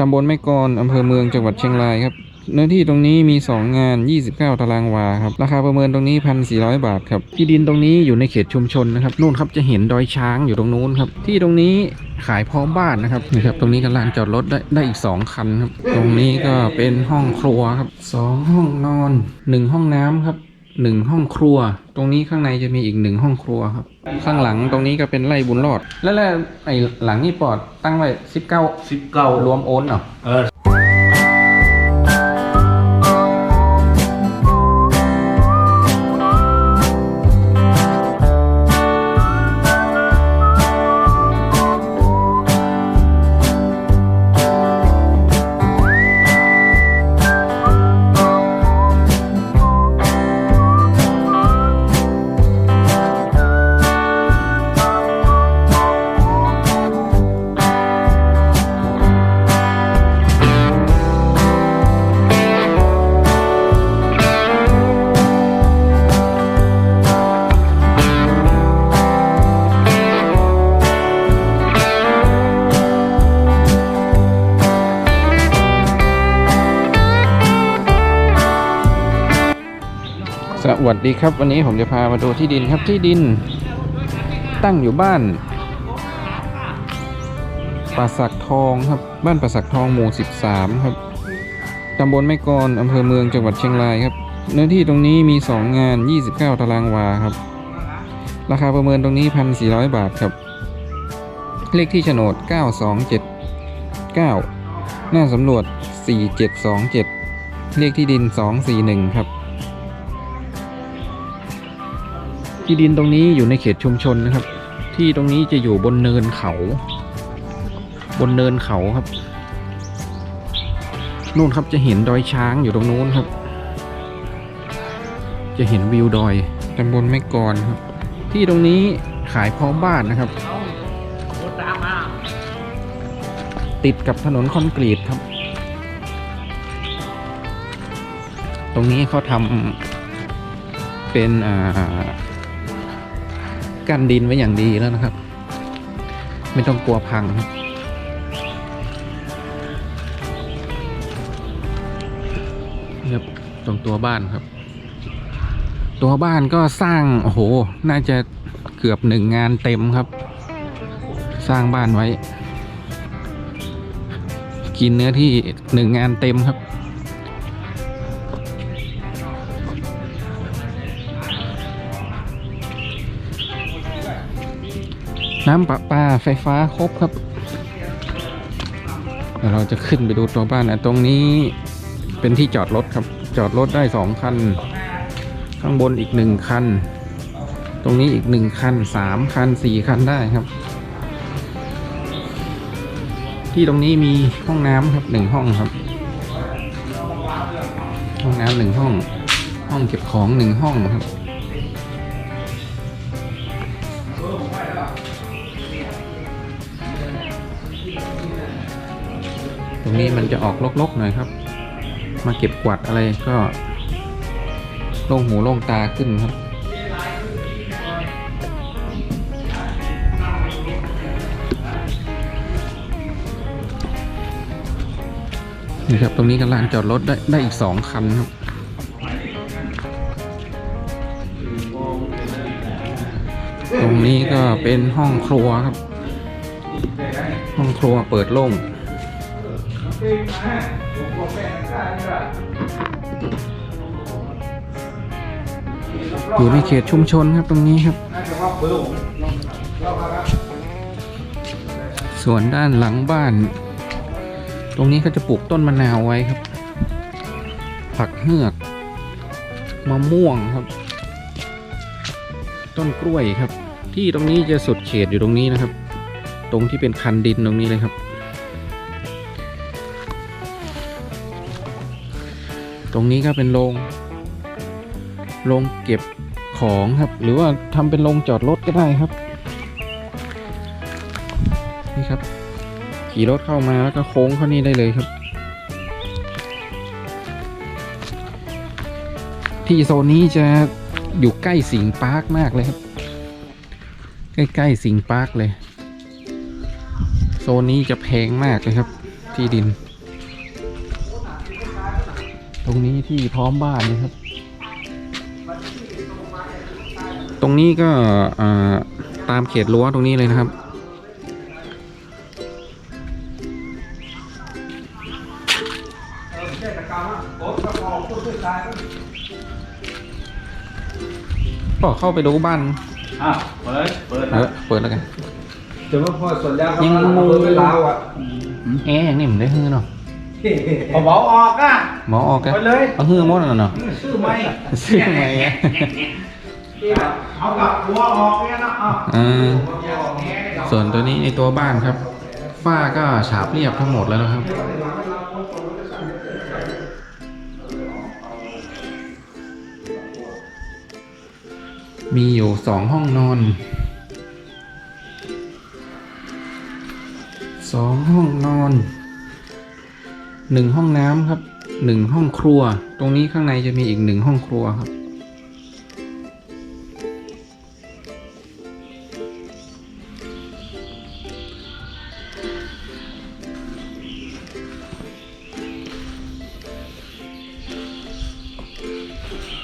ตำบลแม่กลอนอำเภอเมืองจังหวัดเชียงรายครับ เนื้อที่ตรงนี้มี 2 งาน 29 ตารางวาครับ ราคาประเมินตรงนี้ 1,400 บาทครับ ที่ดินตรงนี้อยู่ในเขตชุมชนนะครับ นู่นครับจะเห็นดอยช้างอยู่ตรงนู้นครับ ที่ตรงนี้ขายพร้อมบ้านนะครับนี่ครับ ตรงนี้กำลังจอดรถได้ได้อีก 2 คันครับ ตรงนี้ก็เป็นห้องครัวครับ 2 ห้องนอน 1 ห้องน้ำครับ หนึ่งห้องครัว ตรงนี้ข้างในจะมีอีกหนึ่งห้องครัวครับ ข้างหลังตรงนี้ก็เป็นไร่บุญรอด แล้วแล้วไอ้หลังนี่ปอดตั้งไว้สิบเก้าสิบเก้ารวมโอนเหรอเออ วัสดีครับ วันนี้ผมจะพามาดูที่ดินครับที่ดิน ตั้งอยู่บ้านป่าสักทองครับ บ้านป่าสักทองหมู่ 13 ครับตำบลแม่กลอนอำเภอเมืองจังหวัดเชียงรายครับ เนื้อที่ตรงนี้มี 2 งาน 29 ตารางวาครับ ราคาประเมินตรงนี้ 1,400 บาทครับ เลขที่โฉนด 9279 หน้าสำรวจ 4727 เลขที่ดิน 241 ครับ ที่ดินตรงนี้อยู่ในเขตชุมชนนะครับ ที่ตรงนี้จะอยู่บนเนินเขา บนเนินเขาครับ นู่นครับจะเห็นดอยช้างอยู่ตรงนู้นครับ จะเห็นวิวดอยตำบลแม่กลอนครับ ที่ตรงนี้ขายพร้อมบ้านนะครับ ติดกับถนนคอนกรีตครับ ตรงนี้เขาทำเป็นอ่า กันดินไว้อย่างดีแล้วนะครับ ไม่ต้องกลัวพังครับตรงตัวบ้านครับ ตัวบ้านก็สร้างโอ้โห น่าจะเกือบหนึ่งงานเต็มครับ สร้างบ้านไว้ กินเนื้อที่หนึ่งงานเต็มครับ น้ำประปาไฟฟ้าครบครับเดี๋ยวเราจะขึ้นไปดูตัวบ้านนะตรงนี้เป็นที่จอดรถครับ จอดรถได้สองคัน ข้างบนอีกหนึ่งคัน ตรงนี้อีกหนึ่งคันสามคันสี่คันได้ครับ ที่ตรงนี้มีห้องน้ำครับหนึ่งห้องครับ ห้องน้ำหนึ่งห้อง ห้องเก็บของหนึ่งห้องครับ ตรงนี้มันจะออกลกๆหน่อยครับ มาเก็บกวาดอะไรก็โล่งหูโล่งตาขึ้นครับนี่ครับ ตรงนี้กำลังจอดรถได้ได้อีกสองคันครับ ตรงนี้ก็เป็นห้องครัวครับ ห้องครัวเปิดโล่งอยู่ในเขตชุมชนครับตรงนี้ครับ ส่วนด้านหลังบ้าน ตรงนี้เขาจะปลูกต้นมะนาวไว้ครับ ผักเหือกมะม่วงครับ ต้นกล้วยครับ ที่ตรงนี้จะสุดเขตอยู่ตรงนี้นะครับ ตรงที่เป็นคันดินตรงนี้เลยครับ ตรงนี้ก็เป็นโรงโรงเก็บของครับ หรือว่าทำเป็นโรงจอดรถก็ได้ครับ นี่ครับ ขี่รถเข้ามาแล้วก็โค้งเข้านี่ได้เลยครับ ที่โซนนี้จะอยู่ใกล้สิงปาร์คมากเลยครับ ใกล้ๆสิงปาร์คเลย นนี้จะแพงมากเลยครับ ที่ดินรงนี้ที่พร้อมบ้านนะครับ ตรงนี้ก็อ่าตามเขตรั้วตรงนี้เลยนะครับ ก็เข้าไปดูบ้านอะเปิด เปิดเออเปิดแล้วกัน แต่ว่าพอส่วนยางยังเขางูเปิดเป็นลาวอะเอ๊ะอย่างนี้มันได้ฮือเนาะเอาเบาออกอะหมอออกกันไปเลยเอาฮือหมดแล้วเนาะชื่อไม่ซื้อไหมอะเอากลับหัวออกเนี่ยนะอะอ่าส่วนตัวนี้ในตัวบ้านครับ ฝ้าก็ฉาบเรียบทั้งหมดแล้วนะครับ มีอยู่สองห้องนอน สองห้องนอนหนึ่งห้องน้ำครับหนึ่งห้องครัว ตรงนี้ข้างในจะมีอีกหนึ่งห้องครัวครับ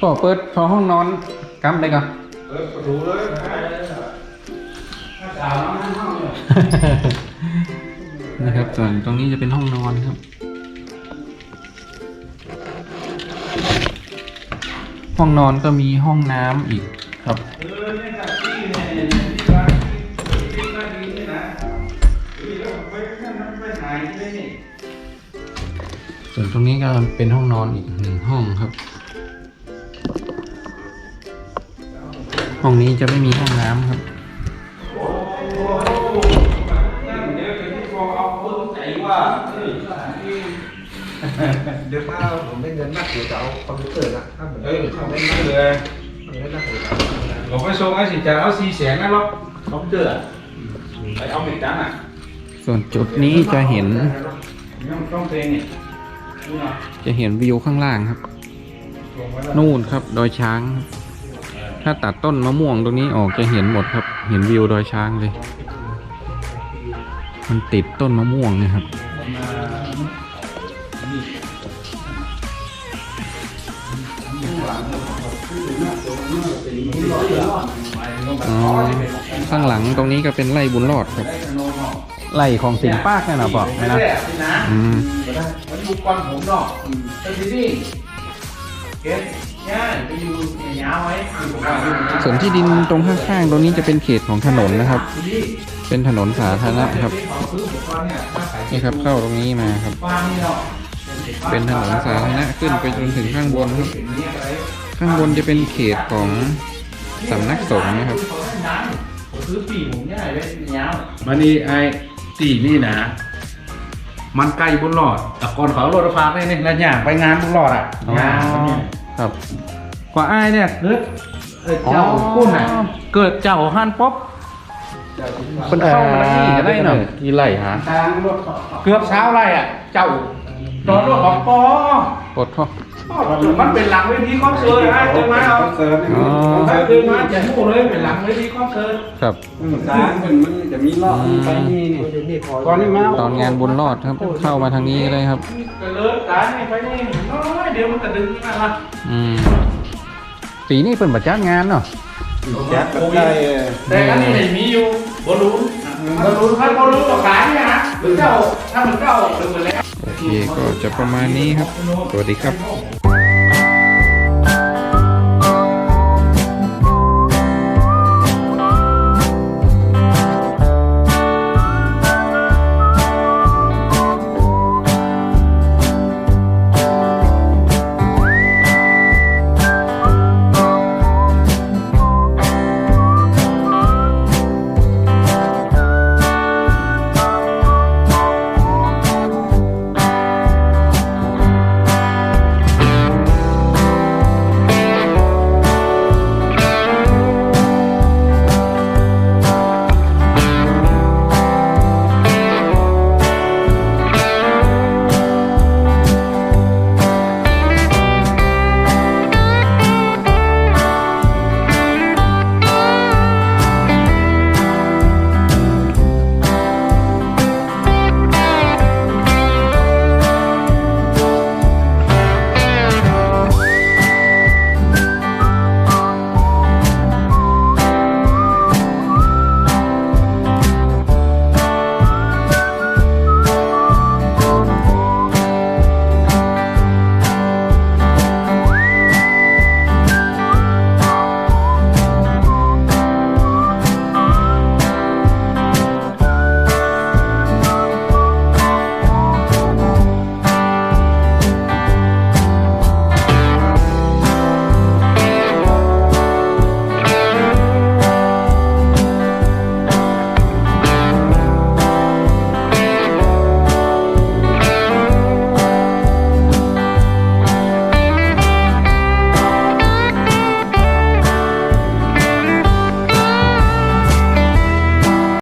ก็เปิดพอห้องนอนกำเลยก่อนเปิดประตูเลยสาวน้ำห้องเลยนะครับ ส่วนตรงนี้จะเป็นห้องนอนครับ ห้องนอนก็มีห้องน้ำอีกครับ ส่วนตรงนี้ก็เป็นห้องนอนอีกหนึ่งห้องครับ ห้องนี้จะไม่มีห้องน้ำครับ เดี๋ยวถ้าผมได้เงินมากเดี๋ยวจะเอาคอมพิวเตอร์นะถ้าผมเฮ้ได้ยเงินเขาไม่ไม่นั่มากเลยผมได้มากเดี๋ยวจะผมไปส่งไอ้สิจ่าเอาสี่แสนนะหรอกคอมพิวเตอร์ไปเอาไปจังอะส่วนจุดนี้จะเห็นยังต้องเพลงนี่นี่เนาะจะเห็นวิวข้างล่างครับส่งไว้แล้วนู่นครับดอยช้างครับถ้าตัดต้นมะม่วงตรงนี้ออกจะเห็นหมดครับ เห็นวิวดอยช้างเลย มันติดต้นมะม่วงเนะครับ อ๋อข้างหลังตรงนี้ก็เป็นไร่บุญรอดครับไร่ของสิงห์ปากนี่นะบอกไหมนะนะอืมมันอยู่ก่อนผมเนาะไปที่นี่เก็บย่าไปอยู่ยาวไว้ผมว่าอยู่นะส่วนที่ดินตรงข้างๆ ตรงนี้จะเป็นเขตของถนนนะครับที่นี่เป็นถนนสาธารณะครับขอซื้ออุปกรณ์เนี่ยมาขายนี่ครับเข้าตรงนี้มาครับฟางนี่ เนาะเป็นถนนสาธารณะขึ้นไปจนถึงข้างบนครับเป็นเนี่ยอะไรข้างบนจะเป็นเขตของสำนักสงฆ์นะครับผมซื้อปีผมเนี่ยไว้ยาวมันนี่ไอ้ตีนี่นะ มันใกล้บุญรอดแต่ก่อนเขารถไฟฟ้าไปนี่แล้วอย่างไปงานบุญรอดอะอ๋องานเนี่ยครับกว่าไอ้ายเนี่ยเกิดเอ่อเจ้ากุ้นอะเกิดเจ้าฮันป๊อปเป็นเข้ามาแล้วนี่จะได้หน่อยกี่ไร่ฮะทางรถเกือบเช้าไร่อะ เจ้า ตอนรถของปอปลดท่อมันเป็นหลังเวทีคอนเสิร์ตนะเจอมาเอาเสิร์ฟอ๋อถ้าเจอมาจะหู้เลยเป็นหลังเวทีคอนเสิร์ตครับสารมันมันจะมีรอบไปนี่นี่ก่อนนี่มาตอนงานบุญรอดครับ เข้ามาทางนี้เลยครับก็เลิกการนี่ไปนี่น้อยเดี๋ยวมันก็ดึงมาละอืมปีนี้เป็นบัตรจ้างงานเนาะแจ๊บก็ได้แต่อันนี้ไม่มีอยู่บอลลูนบอลลูนถ้าบอลลูนก็ขายเนี่ยฮะหรือเจ้าถ้ามันเจ้าดึงไปแล้วโอ เคก็จะประมาณนี้ครับ สวัสดีครับ